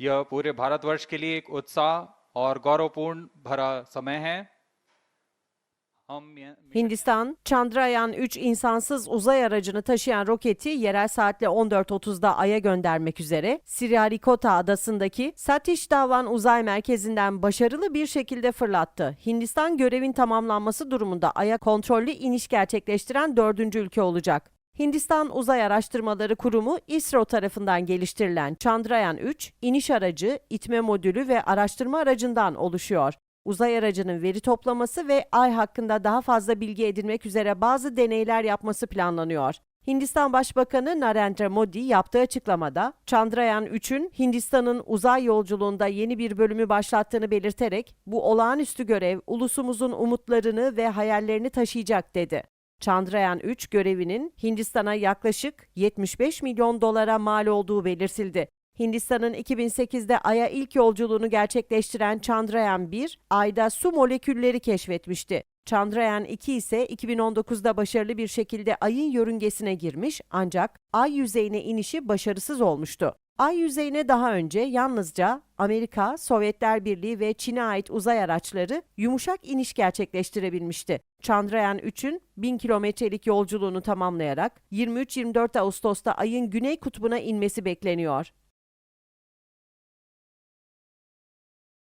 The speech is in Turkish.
यह पूरे भारतवर्ष के लिए एक उत्साह और गौरवपूर्ण भरा समय है हम ये- Hindistan, Chandrayaan 3 insansız uzay aracını taşıyan roketi yerel saatle 14.30'da Ay'a göndermek üzere Sriharikota adasındaki Satish Dhawan Uzay Merkezi'nden başarılı bir şekilde fırlattı. Hindistan görevin tamamlanması durumunda Ay'a kontrollü iniş gerçekleştiren dördüncü ülke olacak. Hindistan Uzay Araştırmaları Kurumu İSRO tarafından geliştirilen Chandrayaan 3, iniş aracı, itme modülü ve araştırma aracından oluşuyor. Uzay aracının veri toplaması ve Ay hakkında daha fazla bilgi edinmek üzere bazı deneyler yapması planlanıyor. Hindistan Başbakanı Narendra Modi yaptığı açıklamada Chandrayaan 3'ün Hindistan'ın uzay yolculuğunda yeni bir bölümü başlattığını belirterek bu olağanüstü görev ulusumuzun umutlarını ve hayallerini taşıyacak dedi. Chandrayaan 3 görevinin Hindistan'a yaklaşık 75 milyon dolara mal olduğu belirtildi. Hindistan'ın 2008'de Ay'a ilk yolculuğunu gerçekleştiren Chandrayaan 1, Ay'da su molekülleri keşfetmişti. Chandrayaan 2 ise 2019'da başarılı bir şekilde Ay'ın yörüngesine girmiş ancak Ay yüzeyine inişi başarısız olmuştu. Ay yüzeyine daha önce yalnızca Amerika, Sovyetler Birliği ve Çin'e ait uzay araçları yumuşak iniş gerçekleştirebilmişti. Chandrayaan 3'ün 1000 kilometrelik yolculuğunu tamamlayarak 23-24 Ağustos'ta Ay'ın güney kutbuna inmesi bekleniyor.